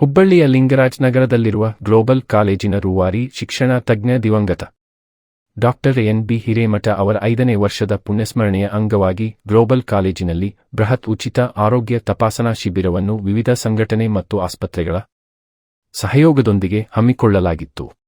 ಹುಬ್ಬಳ್ಳಿಯ ಲಿಂಗರಾಜ್ ನಗರದಲ್ಲಿರುವ ಗ್ಲೋಬಲ್ ಕಾಲೇಜಿನ ರೂವಾರಿ ಶಿಕ್ಷಣ ತಜ್ಞ ದಿವಂಗತ ಡಾಕ್ಟರ್ ಎನ್ ಬಿ ಹಿರೇಮಠ ಅವರ ಐದನೇ ವರ್ಷದ ಪುಣ್ಯಸ್ಮರಣೆಯ ಅಂಗವಾಗಿ ಗ್ಲೋಬಲ್ ಕಾಲೇಜಿನಲ್ಲಿ ಬೃಹತ್ ಉಚಿತ ಆರೋಗ್ಯ ತಪಾಸಣಾ ಶಿಬಿರವನ್ನು ವಿವಿಧ ಸಂಘಟನೆ ಮತ್ತು ಆಸ್ಪತ್ರೆಗಳ ಸಹಯೋಗದೊಂದಿಗೆ ಹಮ್ಮಿಕೊಳ್ಳಲಾಗಿತ್ತು.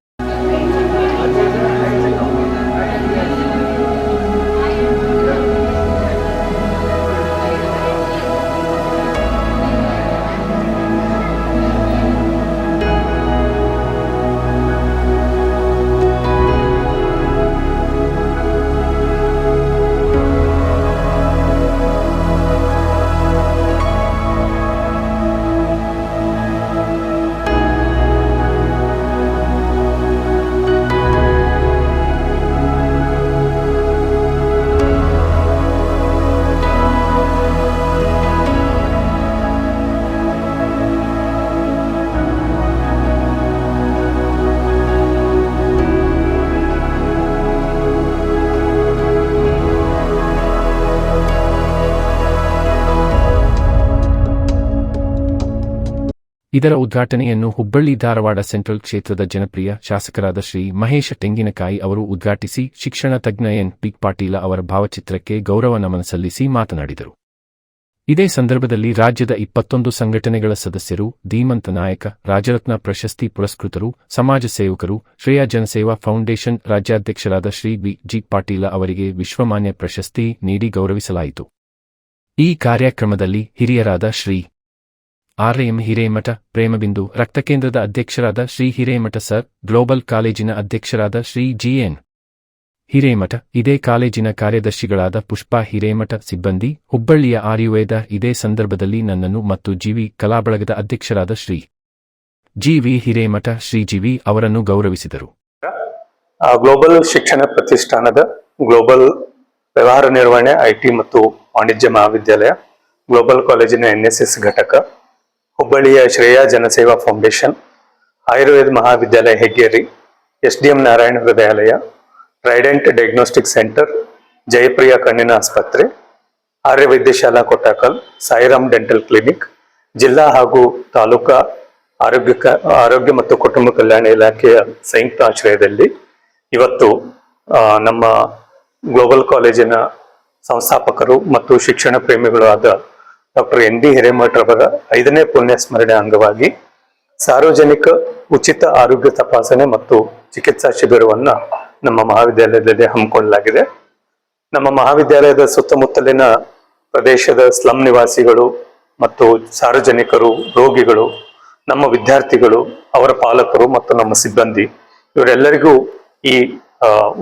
ಇದರ ಉದ್ಘಾಟನೆಯನ್ನು ಹುಬ್ಬಳ್ಳಿ ಧಾರವಾಡ ಸೆಂಟ್ರಲ್ ಕ್ಷೇತ್ರದ ಜನಪ್ರಿಯ ಶಾಸಕರಾದ ಶ್ರೀ ಮಹೇಶ ತೆಂಗಿನಕಾಯಿ ಅವರು ಉದ್ಘಾಟಿಸಿ ಶಿಕ್ಷಣ ತಜ್ಞ ಎನ್ ಪಿ ಪಾಟೀಲ ಅವರ ಭಾವಚಿತ್ರಕ್ಕೆ ಗೌರವ ನಮನ ಸಲ್ಲಿಸಿ ಮಾತನಾಡಿದರು. ಇದೇ ಸಂದರ್ಭದಲ್ಲಿ ರಾಜ್ಯದ ಇಪ್ಪತ್ತೊಂದು ಸಂಘಟನೆಗಳ ಸದಸ್ಯರು ಧೀಮಂತ ನಾಯಕ, ರಾಜರತ್ನ ಪ್ರಶಸ್ತಿ ಪುರಸ್ಕೃತರು, ಸಮಾಜ ಸೇವಕರು, ಶ್ರೇಯ ಜನಸೇವಾ ಫೌಂಡೇಶನ್ ರಾಜ್ಯಾಧ್ಯಕ್ಷರಾದ ಶ್ರೀ ವಿ. ಜಿ. ಪಾಟೀಲ ಅವರಿಗೆ ವಿಶ್ವಮಾನ್ಯ ಪ್ರಶಸ್ತಿ ನೀಡಿ ಗೌರವಿಸಲಾಯಿತು. ಈ ಕಾರ್ಯಕ್ರಮದಲ್ಲಿ ಹಿರಿಯರಾದ ಶ್ರೀ ಆರ್ಎಂ ಹಿರೇಮಠ, ಪ್ರೇಮಬಿಂದು, ರಕ್ತಕೇಂದ್ರದ ಅಧ್ಯಕ್ಷರಾದ ಶ್ರೀ ಹಿರೇಮಠ ಸರ್, ಗ್ಲೋಬಲ್ ಕಾಲೇಜಿನ ಅಧ್ಯಕ್ಷರಾದ ಶ್ರೀ ಜಿಎನ್ ಹಿರೇಮಠ, ಇದೇ ಕಾಲೇಜಿನ ಕಾರ್ಯದರ್ಶಿಗಳಾದ ಪುಷ್ಪಾ ಹಿರೇಮಠ ಸಿಬ್ಬಂದಿ, ಹುಬ್ಬಳ್ಳಿಯ ಆರ್ಯುವೇದ, ಇದೇ ಸಂದರ್ಭದಲ್ಲಿ ನನ್ನನ್ನು ಮತ್ತು ಜಿವಿ ಕಲಾಬಳಗದ ಅಧ್ಯಕ್ಷರಾದ Shri G V Hiremath, Shri G V ಅವರನ್ನು ಗೌರವಿಸಿದರು. ಗ್ಲೋಬಲ್ ಶಿಕ್ಷಣ ಪ್ರತಿಷ್ಠಾನದ ಗ್ಲೋಬಲ್ ವ್ಯವಹಾರ ನಿರ್ವಹಣೆ ಐಟಿ ಮತ್ತು ವಾಣಿಜ್ಯ ಮಹಾವಿದ್ಯಾಲಯ, ಗ್ಲೋಬಲ್ ಕಾಲೇಜಿನ ಎನ್ಎಸ್ಎಸ್ ಘಟಕ ಹುಬ್ಬಳ್ಳಿಯ Shreya Janaseva foundation, Ayurveda Mahavidyalaya Heggeri S D M Narayana Hrudayalaya, trident diagnostic centre, Jayapriya ಕಣ್ಣಿನ ಆಸ್ಪತ್ರೆ, ಆರ್ಯ ವೈದ್ಯಶಾಲಾ ಕೊಟ್ಟಾಕಲ್, ಸಾಯಿರಾಮ್ ಡೆಂಟಲ್ ಕ್ಲಿನಿಕ್, ಜಿಲ್ಲಾ ಹಾಗೂ ತಾಲೂಕಾ ಆರೋಗ್ಯ ಆರೋಗ್ಯ ಮತ್ತು ಕುಟುಂಬ ಕಲ್ಯಾಣ ಇಲಾಖೆಯ ಸಂಯುಕ್ತ ಆಶ್ರಯದಲ್ಲಿ ಇವತ್ತು ನಮ್ಮ ಗ್ಲೋಬಲ್ ಕಾಲೇಜಿನ ಸಂಸ್ಥಾಪಕರು ಮತ್ತು ಶಿಕ್ಷಣ ಪ್ರೇಮಿಗಳು ಆದ ಡಾಕ್ಟರ್ ಎನ್ ಡಿ ಹಿರೇಮಠ್ ರವರ ಐದನೇ ಪುಣ್ಯ ಸ್ಮರಣೆ ಅಂಗವಾಗಿ ಸಾರ್ವಜನಿಕ ಉಚಿತ ಆರೋಗ್ಯ ತಪಾಸಣೆ ಮತ್ತು ಚಿಕಿತ್ಸಾ ಶಿಬಿರವನ್ನ ನಮ್ಮ ಮಹಾವಿದ್ಯಾಲಯದಲ್ಲಿ ಹಮ್ಮಿಕೊಳ್ಳಲಾಗಿದೆ. ನಮ್ಮ ಮಹಾವಿದ್ಯಾಲಯದ ಸುತ್ತಮುತ್ತಲಿನ ಪ್ರದೇಶದ ಸ್ಲಂ ನಿವಾಸಿಗಳು ಮತ್ತು ಸಾರ್ವಜನಿಕರು, ರೋಗಿಗಳು, ನಮ್ಮ ವಿದ್ಯಾರ್ಥಿಗಳು, ಅವರ ಪಾಲಕರು ಮತ್ತು ನಮ್ಮ ಸಿಬ್ಬಂದಿ ಇವರೆಲ್ಲರಿಗೂ ಈ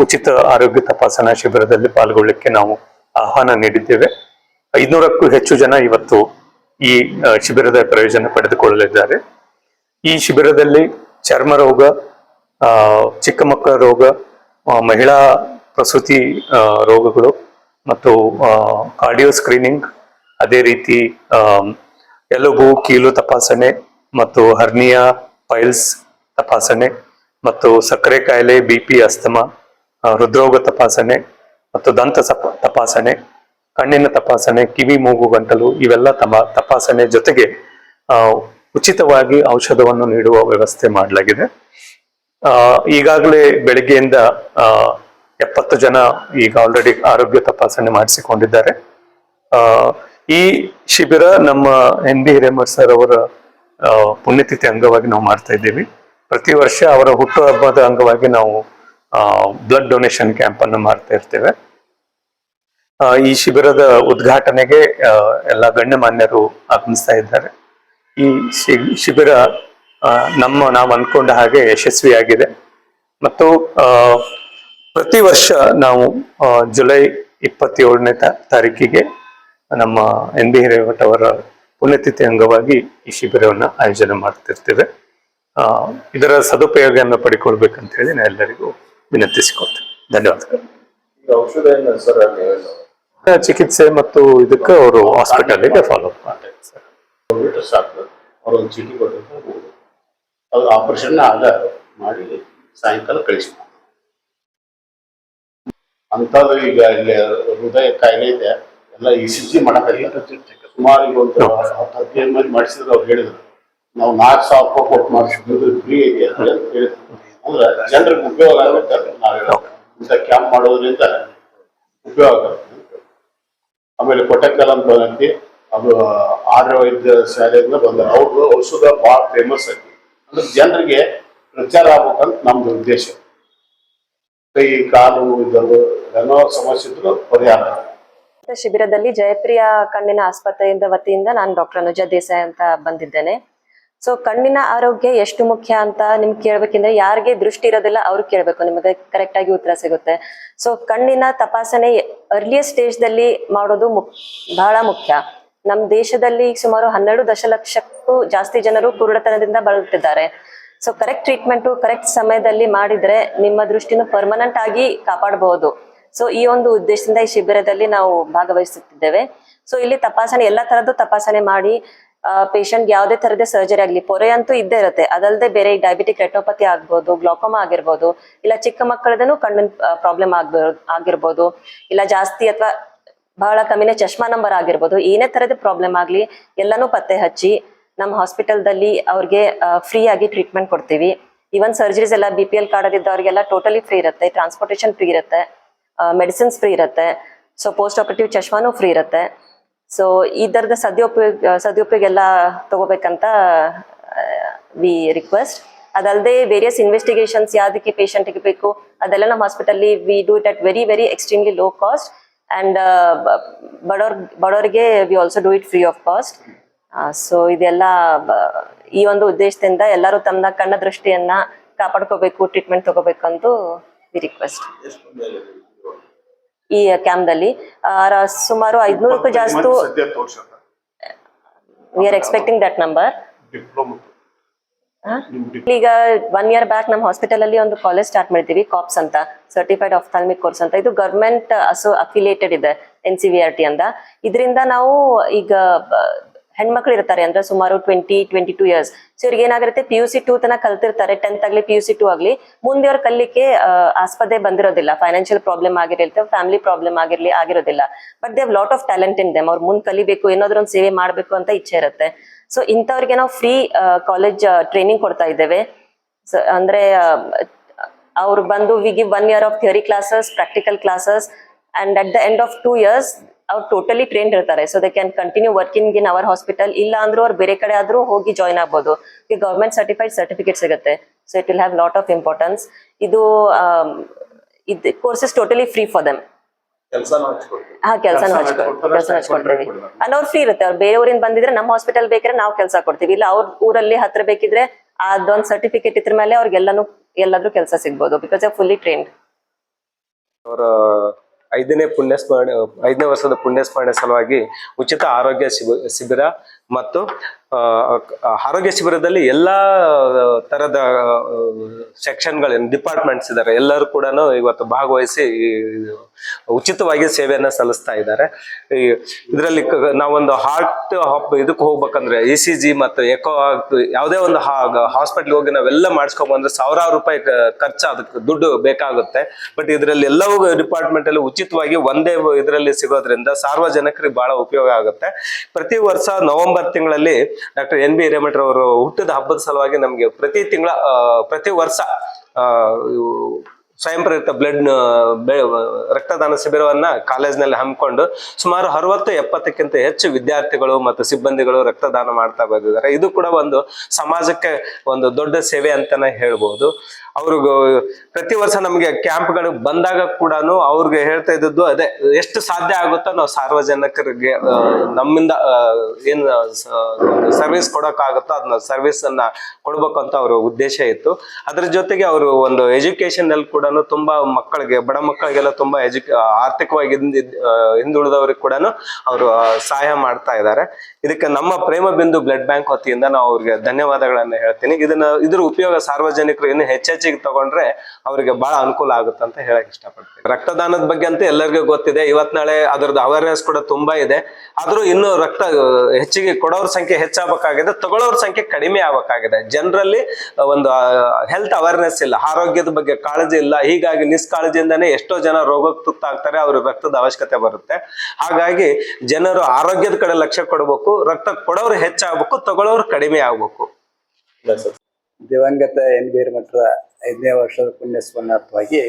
ಉಚಿತ ಆರೋಗ್ಯ ತಪಾಸಣಾ ಶಿಬಿರದಲ್ಲಿ ಪಾಲ್ಗೊಳ್ಳಕ್ಕೆ ನಾವು ಆಹ್ವಾನ ನೀಡಿದ್ದೇವೆ. ಐನೂರಕ್ಕೂ ಹೆಚ್ಚು ಜನ ಇವತ್ತು ಈ ಶಿಬಿರದ ಪ್ರಯೋಜನ ಪಡೆದುಕೊಳ್ಳಲಿದ್ದಾರೆ. ಈ ಶಿಬಿರದಲ್ಲಿ ಚರ್ಮ ರೋಗ ಚಿಕ್ಕ ಮಕ್ಕಳ ರೋಗ ಮಹಿಳಾ ಪ್ರಸೂತಿ ರೋಗಗಳು ಮತ್ತು ಕಾರ್ಡಿಯೋ ಸ್ಕ್ರೀನಿಂಗ್ ಅದೇ ರೀತಿ ಎಲುಬು, ಕೀಲು ತಪಾಸಣೆ ಮತ್ತು ಹರ್ನಿಯಾ, ಪೈಲ್ಸ್ ತಪಾಸಣೆ ಮತ್ತು ಸಕ್ಕರೆ ಕಾಯಿಲೆ, ಬಿ ಪಿ, ಅಸ್ತಮ ಹೃದ್ರೋಗ ತಪಾಸಣೆ ಮತ್ತು ದಂತ ತಪಾಸಣೆ ಕಣ್ಣಿನ ತಪಾಸಣೆ, ಕಿವಿ, ಮೂಗು, ಗಂಟಲು ಇವೆಲ್ಲ ತಮ ತಪಾಸಣೆ ಜೊತೆಗೆ ಉಚಿತವಾಗಿ ಔಷಧವನ್ನು ನೀಡುವ ವ್ಯವಸ್ಥೆ ಮಾಡಲಾಗಿದೆ. ಈಗಾಗಲೇ ಬೆಳಿಗ್ಗೆಯಿಂದ ಎಪ್ಪತ್ತು ಜನ ಈಗ ಆಲ್ರೆಡಿ ಆರೋಗ್ಯ ತಪಾಸಣೆ ಮಾಡಿಸಿಕೊಂಡಿದ್ದಾರೆ. ಈ ಶಿಬಿರ ನಮ್ಮ ಎನ್ ಬಿ ಹಿರೇಮಠ್ ಸರ್ ಅವರ ಪುಣ್ಯತಿಥಿ ಅಂಗವಾಗಿ ನಾವು ಮಾಡ್ತಾ ಇದ್ದೀವಿ. ಪ್ರತಿ ವರ್ಷ ಅವರ ಹುಟ್ಟುಹಬ್ಬದ ಅಂಗವಾಗಿ ನಾವು ಬ್ಲಡ್ ಡೊನೇಷನ್ ಕ್ಯಾಂಪ್ ಅನ್ನು ಮಾಡ್ತಾ ಇರ್ತೇವೆ. ಈ ಶಿಬಿರದ ಉದ್ಘಾಟನೆಗೆ ಎಲ್ಲ ಗಣ್ಯಮಾನ್ಯರು ಆಗಮಿಸ್ತಾ ಇದ್ದಾರೆ. ಈ ಶಿಬಿರ ನಮ್ಮ ನಾವು ಅನ್ಕೊಂಡ ಹಾಗೆ ಯಶಸ್ವಿಯಾಗಿದೆ. ಮತ್ತು ಪ್ರತಿ ವರ್ಷ ನಾವು ಜುಲೈ ಇಪ್ಪತ್ತೇಳನೇ ತಾರೀಕಿಗೆ ನಮ್ಮ ಎನ್ ಬಿ ಹಿರೇಮಠ ಅವರ ಪುಣ್ಯತಿಥಿ ಅಂಗವಾಗಿ ಈ ಶಿಬಿರವನ್ನು ಆಯೋಜನೆ ಮಾಡ್ತಿರ್ತೇವೆ. ಇದರ ಸದುಪಯೋಗವನ್ನು ಪಡಿಕೊಳ್ಬೇಕಂತ ಹೇಳಿ ನಾನು ಎಲ್ಲರಿಗೂ ವಿನಂತಿಸಿಕೊಳ್ತೇನೆ. ಧನ್ಯವಾದಗಳು. ಚಿಕಿತ್ಸೆ ಮತ್ತು ಇದಕ್ಕೆ ಅವರು ಹಾಸ್ಪಿಟಲ್ಗೆ ಫಾಲೋ ಅಪ್ ಮಾಡ್ತಾರೆ ಸರ್ ಬಿಟ್ರೆ ಸಾಕು ಅವ್ರು ಒಂದು ಚೀಟಿ ಕೊಟ್ಟಿರ್ತಾರೆ ಅದು ಆಪರೇಷನ್ ಆಗ ಮಾಡಿ ಸಾಯಂಕಾಲ ಕಳಿಸಿ ಅಂಥದ್ದು ಈಗ ಇಲ್ಲಿ ಹೃದಯ ಕಾಯಿಲೆ ಇದೆ ಎಲ್ಲ ಇ ಸಿ ಜಿ ಮಾಡಕ್ಕಾಗಿಲ್ಲ ಸುಮಾರು ಈಗ ಒಂದು ಹತ್ತು ಹದಿನೈದು ಮಂದಿ ಮಾಡಿಸಿದ್ರು ಅವ್ರು ಹೇಳಿದ್ರು. ನಾವು ನಾಲ್ಕು ಸಾವಿರ ರೂಪಾಯಿ ಕೊಟ್ಟು ಮಾಡಿಸಿದ್ರು ಫ್ರೀ ಇದೆ ಅಂತ ಹೇಳಿದ್ರು. ಅಂದ್ರೆ ಜನರಿಗೆ ಉಪಯೋಗ ಆಗುತ್ತೆ ನಾವು ಹೇಳೋದು. ಇಂಥ ಕ್ಯಾಂಪ್ ಮಾಡೋದ್ರಿಂದ ಉಪಯೋಗ ಆಗುತ್ತೆ. ಆಮೇಲೆ ಕೊಟ್ಟಕ್ಕಲ್ ಅಂತ ಬಂದಂತೆ, ಅದು ಆರ್ಯ ವೈದ್ಯ ಶಾಲೆಯಿಂದ ಬಂದ ಅವ್ರದ್ದು ಔಷಧ ಭಾಳ ಫೇಮಸ್ ಐತಿ ಅಂದ್ರೆ ಜನರಿಗೆ ಪ್ರಚಾರ ಆಗ್ಬೇಕಂತ ನಮ್ದು ಉದ್ದೇಶ. ಕೈ, ಕಾಲು ಇದ್ದವರು ಏನೋ ಸಮಸ್ಯೆ ಇದ್ರು ಪರಿಹಾರ. ಶಿಬಿರದಲ್ಲಿ ಜಯಪ್ರಿಯ ಕಣ್ಣಿನ ಆಸ್ಪತ್ರೆಯಿಂದ ವತಿಯಿಂದ ನಾನು ಡಾಕ್ಟರ್ ಅನುಜಾ ದೇಸಾಯಿ ಅಂತ ಬಂದಿದ್ದೇನೆ. ಸೊ ಕಣ್ಣಿನ ಆರೋಗ್ಯ ಎಷ್ಟು ಮುಖ್ಯ ಅಂತ ನಿಮ್ಗೆ ಕೇಳ್ಬೇಕಂದ್ರೆ ಯಾರಿಗೆ ದೃಷ್ಟಿ ಇರೋದಿಲ್ಲ ಅವ್ರು ಕೇಳಬೇಕು. ನಿಮಗೆ ಕರೆಕ್ಟ್ ಆಗಿ ಉತ್ತರ ಸಿಗುತ್ತೆ. ಸೊ ಕಣ್ಣಿನ ತಪಾಸಣೆ ಅರ್ಲಿಯಸ್ಟ್ ಸ್ಟೇಜ್ ದಲ್ಲಿ ಮಾಡೋದು ಬಹಳ ಮುಖ್ಯ. ನಮ್ಮ ದೇಶದಲ್ಲಿ ಸುಮಾರು ಹನ್ನೆರಡು ದಶಲಕ್ಷಕ್ಕೂ ಜಾಸ್ತಿ ಜನರು ಕುರುಡತನದಿಂದ ಬಳಲುತ್ತಿದ್ದಾರೆ. ಸೊ ಕರೆಕ್ಟ್ ಟ್ರೀಟ್ಮೆಂಟ್ ಕರೆಕ್ಟ್ ಸಮಯದಲ್ಲಿ ಮಾಡಿದ್ರೆ ನಿಮ್ಮ ದೃಷ್ಟಿನ ಪರ್ಮನೆಂಟ್ ಆಗಿ ಕಾಪಾಡಬಹುದು ಸೊ ಈ ಒಂದು ಉದ್ದೇಶದಿಂದ ಈ ಶಿಬಿರದಲ್ಲಿ ನಾವು ಭಾಗವಹಿಸುತ್ತಿದ್ದೇವೆ. ಸೊ ಇಲ್ಲಿ ತಪಾಸಣೆ, ಎಲ್ಲಾ ತರದ್ದು ತಪಾಸಣೆ ಮಾಡಿ ಪೇಷಂಟ್ ಯಾವುದೇ ತರದ ಸರ್ಜರಿ ಆಗಲಿ, ಪೊರೆ ಅಂತೂ ಇದ್ದೇ ಇರುತ್ತೆ. ಅದಲ್ಲದೆ ಬೇರೆ ಡಯಾಬಿಟಿಕ್ ರೆಟೋಪತಿ ಆಗ್ಬೋದು ಗ್ಲೋಕೋಮಾ ಆಗಿರ್ಬೋದು, ಇಲ್ಲ ಚಿಕ್ಕ ಮಕ್ಕಳದೂ ಕಣ್ಣಿನ ಪ್ರಾಬ್ಲಮ್ ಆಗ್ಬೋ, ಆಗಿರ್ಬೋದು, ಇಲ್ಲ ಜಾಸ್ತಿ ಅಥವಾ ಬಹಳ ಕಮ್ಮಿನೇ ಚಶ್ಮಾ ನಂಬರ್ ಆಗಿರ್ಬೋದು, ಏನೇ ತರದ ಪ್ರಾಬ್ಲಮ್ ಆಗಲಿ, ಎಲ್ಲಾನು ಪತ್ತೆ ಹಚ್ಚಿ ನಮ್ಮ ಹಾಸ್ಪಿಟಲ್ದಲ್ಲಿ ಅವ್ರಿಗೆ ಫ್ರೀ ಆಗಿ ಟ್ರೀಟ್ಮೆಂಟ್ ಕೊಡ್ತೀವಿ. ಈವನ್ ಸರ್ಜರೀಸ್ ಎಲ್ಲ ಬಿ ಪಿ ಎಲ್ ಕಾರ್ಡ್ ಇದ್ದವರಿಗೆಲ್ಲ ಟೋಟಲಿ ಫ್ರೀ ಇರುತ್ತೆ. ಟ್ರಾನ್ಸ್ಪೋರ್ಟೇಷನ್ ಫ್ರೀ ಇರುತ್ತೆ. ಮೆಡಿಸಿನ್ಸ್ ಫ್ರೀ ಇರುತ್ತೆ. ಸೊ ಪೋಸ್ಟ್ ಆಪರೇಟಿವ್ ಚಶ್ಮಾನು ಫ್ರೀ ಇರುತ್ತೆ. ಸೊ ಈ ಥರದ ಸದ್ಯೋಪಯೋಗ ಸದುಪಯೋಗ ಎಲ್ಲ ತಗೋಬೇಕಂತ ವಿ ರಿಕ್ವೆಸ್ಟ್ ಅದಲ್ಲದೆ ವೇರಿಯಸ್ ಇನ್ವೆಸ್ಟಿಗೇಷನ್ಸ್ ಯಾವುದಕ್ಕೆ ಪೇಷಂಟ್ಗೆ ಬೇಕು, ಅದೆಲ್ಲ ನಮ್ಮ ಹಾಸ್ಪಿಟಲ್ಲಿ we do it at very very extremely low cost and ಬಡವ್ರ, ಬಡವರಿಗೆ we also do it free of cost so ಇದೆಲ್ಲ ಈ ಒಂದು ಉದ್ದೇಶದಿಂದ ಎಲ್ಲರೂ ತಮ್ಮ ಕಣ್ಣ ದೃಷ್ಟಿಯನ್ನ ಕಾಪಾಡ್ಕೋಬೇಕು ಟ್ರೀಟ್ಮೆಂಟ್ ತಗೋಬೇಕು ಅಂತ ವಿ ರಿಕ್ವೆಸ್ಟ್ ಈ ಕ್ಯಾಂಪ್ ದಲ್ಲಿ ಸುಮಾರು ಐದ್ನೂರಕ್ಕೂ ಜಾಸ್ತಿ we are expecting that number ಈಗ ಒನ್ ಇಯರ್ ಬ್ಯಾಕ್ ನಮ್ಮ ಹಾಸ್ಪಿಟಲ್ ಅಲ್ಲಿ ಒಂದು ಕಾಲೇಜ್ ಸ್ಟಾರ್ಟ್ ಮಾಡಿದ್ದೀವಿ ಕಾಪ್ಸ್ ಅಂತ. ಸರ್ಟಿಫೈಡ್ ಆಫ್ಥಾಲ್ಮಿಕ್ ಕೋರ್ಸ್ ಅಂತ. ಇದು ಗವರ್ಮೆಂಟ್ ಅಸೋ ಅಫಿಲಿಯೇಟೆಡ್ ಇದೆ N C V R T ಅಂತ. ಇದರಿಂದ ನಾವು ಈಗ ಹೆಣ್ಮಕ್ಳು ಇರ್ತಾರೆ ಅಂದ್ರೆ ಸುಮಾರು twenty twenty two years so ಇವ್ರಿಗೆ ಏನಾಗಿರುತ್ತೆ ಪಿ ಯು ಸಿ ಟೂ ತನಕ ಕಲ್ತಿರ್ತಾರೆ. ಟೆಂತ್ ಆಗ್ಲಿ ಪಿ ಯು ಸಿ ಟೂ ಆಗ್ಲಿ. ಮುಂದೆ ಅವ್ರು ಕಲಿಕ್ಕೆ ಆಸ್ಪದೆ ಬಂದಿರೋದಿಲ್ಲ. ಫೈನಾನ್ಷಿಯಲ್ ಪ್ರಾಬ್ಲಮ್ ಆಗಿರುತ್ತೆ ಫ್ಯಾಮಿಲಿ ಪ್ರಾಬ್ಲಮ್ ಆಗಿರ್ಲಿ, ಆಗಿರೋದಿಲ್ಲ. But they have lot of talent in them ಅವ್ರು ಮುಂದೆ ಕಲಿಬೇಕು, ಏನಾದ್ರೂ ಒಂದು ಸೇವೆ ಮಾಡಬೇಕು ಅಂತ ಇಚ್ಛೆ ಇರುತ್ತೆ. ಸೊ ಇಂಥವ್ರಿಗೆ ನಾವು ಫ್ರೀ ಕಾಲೇಜ್ ಟ್ರೈನಿಂಗ್ ಕೊಡ್ತಾ ಇದ್ದೇವೆ. ಸೊ ಅಂದ್ರೆ ಅವ್ರು ಬಂದು we give one year of theory classes practical classes and at the end of two years ಅವ್ರು ಟೋಟಲಿ ಟ್ರೈನ್ಡ್ ಇರ್ತಾರೆ. So they can continue working in our hospital ಇಲ್ಲ ಅಂದ್ರೂ ಅವ್ರು ಬೇರೆ ಕಡೆ ಆದ್ರೂ ಹೋಗಿ ಜಾಯ್ನ್ ಆಗ್ಬೋದು. ಈ ಗೌರ್ಮೆಂಟ್ ಸರ್ಟಿಫೈಡ್ ಸರ್ಟಿಫಿಕೇಟ್ ಸಿಗುತ್ತೆ. So it will have lot of importance ಇದು ಇದು courses totally free for them ಹಾ ಕೆಲಸ ಕೆಲ್ಸ ಹಚ್ಕೊಡ್ತೀವಿ. ಅಂಡ್ ಅವ್ರು ಫ್ರೀ ಇರುತ್ತೆ. ಅವ್ರು ಬೇರೆ ಊರಿಂದ ಬಂದಿದ್ರೆ ನಮ್ಮ ಹಾಸ್ಪಿಟಲ್ ಬೇಕಾದ್ರೆ ನಾವು ಕೆಲಸ ಕೊಡ್ತೀವಿ. ಇಲ್ಲ ಅವ್ರ ಊರಲ್ಲಿ ಹತ್ರ ಬೇಕಿದ್ರೆ ಅದೊಂದು ಸರ್ಟಿಫಿಕೇಟ್ ಇದ್ರ ಮೇಲೆ ಅವ್ರಿಗೆಲ್ಲಾನು ಎಲ್ಲಾದ್ರೂ ಕೆಲಸ ಸಿಗ್ಬೋದು ಬಿಕಾಸ್ ಫುಲ್ಲಿ ಟ್ರೈನ್ಡ್ ಅವರ ಐದನೇ ಪುಣ್ಯ ಸ್ಮರಣೆ ಐದನೇ ವರ್ಷದ ಪುಣ್ಯ ಸ್ಮರಣೆ ಸಲುವಾಗಿ ಉಚಿತ ಆರೋಗ್ಯ ಶಿಬಿ ಶಿಬಿರ ಮತ್ತು ಆರೋಗ್ಯ ಶಿಬಿರದಲ್ಲಿ ಎಲ್ಲಾ ತರದ ಸೆಕ್ಷನ್ಗಳು ಡಿಪಾರ್ಟ್ಮೆಂಟ್ಸ್ ಇದ್ದಾರೆ ಎಲ್ಲರೂ ಕೂಡ ಇವತ್ತು ಭಾಗವಹಿಸಿ ಉಚಿತವಾಗಿ ಸೇವೆಯನ್ನ ಸಲ್ಲಿಸ್ತಾ ಇದ್ದಾರೆ. ಇದರಲ್ಲಿ ನಾವೊಂದು ಹಾರ್ಟ್ ಇದಕ್ಕೆ ಹೋಗ್ಬೇಕಂದ್ರೆ ಇ ಸಿ ಜಿ ಮತ್ತು ಎಕೋ ಯಾವುದೇ ಒಂದು ಹಾಸ್ಪಿಟ್ಲ್ ಹೋಗಿ ನಾವೆಲ್ಲ ಮಾಡಿಸ್ಕೊಂಡ್ ಬಂದ್ರೆ ಸಾವಿರಾರು ರೂಪಾಯಿ ಖರ್ಚು ಅದಕ್ಕೆ ದುಡ್ಡು ಬೇಕಾಗುತ್ತೆ. ಬಟ್ ಇದರಲ್ಲಿ ಎಲ್ಲವೂ ಡಿಪಾರ್ಟ್ಮೆಂಟ್ ಅಲ್ಲಿ ಉಚಿತವಾಗಿ ಒಂದೇ ಇದರಲ್ಲಿ ಸಿಗೋದ್ರಿಂದ ಸಾರ್ವಜನಿಕರಿಗೆ ಬಹಳ ಉಪಯೋಗ ಆಗುತ್ತೆ. ಪ್ರತಿ ವರ್ಷ ನವೆಂಬರ್ ತಿಂಗಳಲ್ಲಿ ಡಾಕ್ಟರ್ ಎನ್ ಬಿ ಅವರು ಹುಟ್ಟಿದ ಹಬ್ಬದ ಸಲುವಾಗಿ ನಮಗೆ ಪ್ರತಿ ತಿಂಗಳ ಪ್ರತಿ ವರ್ಷ ಸ್ವಯಂ ಪ್ರೇರಿತ ಬ್ಲಡ್ ರಕ್ತದಾನ ಶಿಬಿರವನ್ನ ಕಾಲೇಜ್ನಲ್ಲಿ ಹಮ್ಮಿಕೊಂಡು ಸುಮಾರು ಅರವತ್ತು ಎಪ್ಪತ್ತಕ್ಕಿಂತ ಹೆಚ್ಚು ವಿದ್ಯಾರ್ಥಿಗಳು ಮತ್ತು ಸಿಬ್ಬಂದಿಗಳು ರಕ್ತದಾನ ಮಾಡ್ತಾ ಬಂದಿದ್ದಾರೆ. ಇದು ಕೂಡ ಒಂದು ಸಮಾಜಕ್ಕೆ ಒಂದು ದೊಡ್ಡ ಸೇವೆ ಅಂತಾನೆ ಹೇಳ್ಬೋದು. ಅವ್ರಿಗೂ ಪ್ರತಿ ವರ್ಷ ನಮಗೆ ಕ್ಯಾಂಪ್ಗಳು ಬಂದಾಗ ಕೂಡ ಅವ್ರಿಗೆ ಹೇಳ್ತಾ ಇದ್ದದ್ದು ಅದೇ. ಎಷ್ಟು ಸಾಧ್ಯ ಆಗುತ್ತೋ ನಾವು ಸಾರ್ವಜನಿಕರಿಗೆ ನಮ್ಮಿಂದ ಏನು ಸರ್ವಿಸ್ ಕೊಡೋಕ್ಕಾಗುತ್ತೋ ಅದನ್ನ ಸರ್ವಿಸ್ ಅನ್ನ ಕೊಡ್ಬೇಕು ಅಂತ ಅವ್ರ ಉದ್ದೇಶ ಇತ್ತು. ಅದ್ರ ಜೊತೆಗೆ ಅವರು ಒಂದು ಎಜುಕೇಶನ್ ಅಲ್ಲಿ ಕೂಡ ತುಂಬಾ ಮಕ್ಕಳಿಗೆ, ಬಡ ಮಕ್ಕಳಿಗೆಲ್ಲ ತುಂಬಾ ಎಜು ಆರ್ಥಿಕವಾಗಿ ಹಿಂದುಳಿದವ್ರಿಗೆ ಕೂಡ ಅವರು ಸಹಾಯ ಮಾಡ್ತಾ ಇದ್ದಾರೆ. ಇದಕ್ಕೆ ನಮ್ಮ ಪ್ರೇಮ ಬಿಂದು ಬ್ಲಡ್ ಬ್ಯಾಂಕ್ ವತಿಯಿಂದ ನಾವು ಅವ್ರಿಗೆ ಧನ್ಯವಾದಗಳನ್ನ ಹೇಳ್ತೀನಿ. ಇದನ್ನ, ಇದ್ರ ಉಪಯೋಗ ಸಾರ್ವಜನಿಕರು ಇನ್ನು ಹೆಚ್ಚೆಚ್ಚಿಗೆ ತಗೊಂಡ್ರೆ ಅವರಿಗೆ ಬಹಳ ಅನುಕೂಲ ಆಗುತ್ತೆ ಅಂತ ಹೇಳಕ್ ಇಷ್ಟಪಡ್ತೀನಿ. ರಕ್ತದಾನದ ಬಗ್ಗೆ ಅಂತ ಎಲ್ಲರಿಗೂ ಗೊತ್ತಿದೆ. ಇವತ್ ನಾಳೆ ಅದರದ್ದು ಅವೇರ್ನೆಸ್ ಕೂಡ ತುಂಬಾ ಇದೆ. ಆದ್ರೂ ಇನ್ನು ರಕ್ತ ಹೆಚ್ಚಿಗೆ ಕೊಡೋರ ಸಂಖ್ಯೆ ಹೆಚ್ಚಾಗಬೇಕಾಗಿದೆ. ತಗೊಳ್ಳೋರ ಸಂಖ್ಯೆ ಕಡಿಮೆ ಆಗಬೇಕಾಗಿದೆ. ಜನರಲ್ಲಿ ಒಂದು ಹೆಲ್ತ್ ಅವೇರ್ನೆಸ್ ಇಲ್ಲ. ಆರೋಗ್ಯದ ಬಗ್ಗೆ ಕಾಳಜಿ ಇಲ್ಲ. ಹೀಗಾಗಿ ನಿಸ್ಕಾಳಜಿಯಿಂದಾನೇ ಎಷ್ಟೋ ಜನ ರೋಗಕ್ಕೆ ತುತ್ತಾಗ್ತಾರೆ ಅವ್ರ ರಕ್ತದ ಅವಶ್ಯಕತೆ ಬರುತ್ತೆ. ಹಾಗಾಗಿ ಜನರು ಆರೋಗ್ಯದ ಕಡೆ ಲಕ್ಷ್ಯ ಕೊಡಬೇಕು. ರಕ್ತ ಕೊಡೋರು ಹೆಚ್ಚಾಗಬೇಕು. ತಗೊಳ್ಳೋರು ಕಡಿಮೆ ಆಗ್ಬೇಕು. ದಿವಂಗತ ಎನ್ ಬಿ ಮಠದ ಐದನೇ ವರ್ಷದ ಪುಣ್ಯ ಸ್ಮರಣಾರ್ಥವಾಗಿ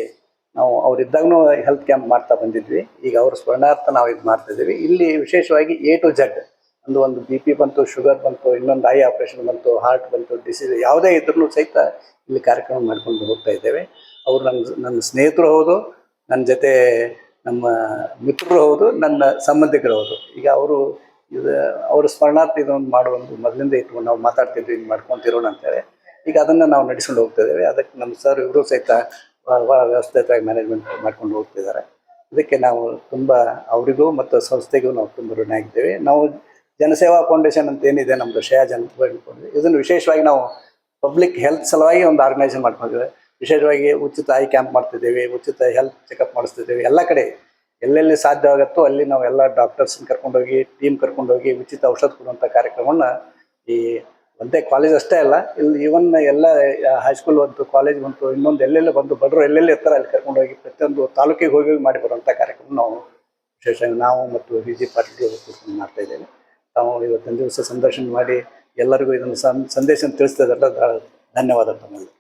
ನಾವು ಅವರಿದ್ದಾಗೂ ಹೆಲ್ತ್ ಕ್ಯಾಂಪ್ ಮಾಡ್ತಾ ಬಂದಿದ್ವಿ. ಈಗ ಅವ್ರ ಸ್ಮರಣಾರ್ಥ ನಾವು ಇದು ಮಾಡ್ತಾ ಇದ್ದೀವಿ ಇಲ್ಲಿ ವಿಶೇಷವಾಗಿ ಎ ಟು ಜಡ್ ಒಂದು ಒಂದು ಬಿ ಪಿ ಬಂತು ಶುಗರ್ ಬಂತು, ಇನ್ನೊಂದು ಐ ಆಪರೇಷನ್ ಬಂತು ಹಾರ್ಟ್ ಬಂತು ಡಿಸೀಸ್ ಯಾವುದೇ ಇದ್ರೂ ಸಹಿತ ಇಲ್ಲಿ ಕಾರ್ಯಕ್ರಮ ಮಾಡ್ಕೊಂಡು ಹೋಗ್ತಾ ಇದ್ದೇವೆ. ಅವರು ನನ್ನ ನನ್ನ ಸ್ನೇಹಿತರು ಹೌದು ನನ್ನ ಜೊತೆ ನಮ್ಮ ಮಿತ್ರರು ಹೌದು, ನನ್ನ ಸಂಬಂಧಿಕರು ಹೌದು. ಈಗ ಅವರು ಇದು, ಅವರು ಸ್ಮರಣಾರ್ಥ ಇದೊಂದು ಮಾಡುವ ಒಂದು ಮೊದಲಿಂದ ಇಟ್ಕೊಂಡು ನಾವು ಮಾತಾಡ್ತಿದ್ವಿ ಹಿಂಗೆ ಮಾಡ್ಕೊಂತಿರೋಣ ಅಂತೇಳಿ. ಈಗ ಅದನ್ನು ನಾವು ನಡೆಸ್ಕೊಂಡು ಹೋಗ್ತಾ ಇದ್ದೇವೆ. ಅದಕ್ಕೆ ನಮ್ಮ ಸರ್ ಇವರು ಸಹಿತ ಭಾಳ ವ್ಯವಸ್ಥಿತವಾಗಿ ಮ್ಯಾನೇಜ್ಮೆಂಟ್ ಮಾಡ್ಕೊಂಡು ಹೋಗ್ತಿದ್ದಾರೆ ಇದಕ್ಕೆ ನಾವು ತುಂಬ ಅವರಿಗೂ ಮತ್ತು ಸಂಸ್ಥೆಗೂ ನಾವು ತುಂಬ ಋಣ ಆಗಿದ್ದೇವೆ. ನಾವು ಜನಸೇವಾ ಫೌಂಡೇಶನ್ ಅಂತ ಏನಿದೆ ನಮ್ಮದು ಶ್ರೇಯಾ ಜನ ಇದನ್ನು ವಿಶೇಷವಾಗಿ ನಾವು ಪಬ್ಲಿಕ್ ಹೆಲ್ತ್ ಸಲುವಾಗಿ ಒಂದು ಆರ್ಗನೈಸ್ ಮಾಡ್ಕೊಂಡಿದ್ದೇವೆ. ವಿಶೇಷವಾಗಿ ಉಚಿತ ಐ ಕ್ಯಾಂಪ್ ಮಾಡ್ತಿದ್ದೇವೆ, ಉಚಿತ ಹೆಲ್ತ್ ಚೆಕಪ್ ಮಾಡಿಸ್ತಿದ್ದೇವೆ. ಎಲ್ಲ ಕಡೆ ಎಲ್ಲೆಲ್ಲಿ ಸಾಧ್ಯವಾಗುತ್ತೋ ಅಲ್ಲಿ ನಾವು ಎಲ್ಲ ಡಾಕ್ಟರ್ಸ್ನ ಕರ್ಕೊಂಡೋಗಿ ಟೀಮ್ ಕರ್ಕೊಂಡೋಗಿ ಉಚಿತ ಔಷಧ ಕೊಡುವಂಥ ಕಾರ್ಯಕ್ರಮವನ್ನು ಈ ಒಂದೇ ಕಾಲೇಜ್ ಅಷ್ಟೇ ಅಲ್ಲ, ಇಲ್ಲಿ ಈವನ್ ಎಲ್ಲ ಹೈಸ್ಕೂಲ್ ಬಂತು ಕಾಲೇಜ್ ಬಂತು, ಇನ್ನೊಂದು ಎಲ್ಲೆಲ್ಲಿ ಬಂದು ಬಡವರು ಎಲ್ಲೆಲ್ಲಿ ಇರ್ತಾರೆ ಅಲ್ಲಿ ಕರ್ಕೊಂಡು ಹೋಗಿ, ಪ್ರತಿಯೊಂದು ತಾಲೂಕಿಗೆ ಹೋಗಿ ಮಾಡಿ ಬರುವಂಥ ಕಾರ್ಯಕ್ರಮ ನಾವು ವಿಶೇಷವಾಗಿ ನಾವು ಮತ್ತು ವಿ ಜಿ ಪಾಟೀಲ್ ಮಾಡ್ತಾ ಇದ್ದೇವೆ. ನಾವು ಇವತ್ತಿನ ದಿವಸ ಸಂದರ್ಶನ ಮಾಡಿ ಎಲ್ಲರಿಗೂ ಇದನ್ನು ಸಂದೇಶ ಇದ್ದಾರೆ ಧನ್ಯವಾದ ತಮ್ಮಲ್ಲಿ.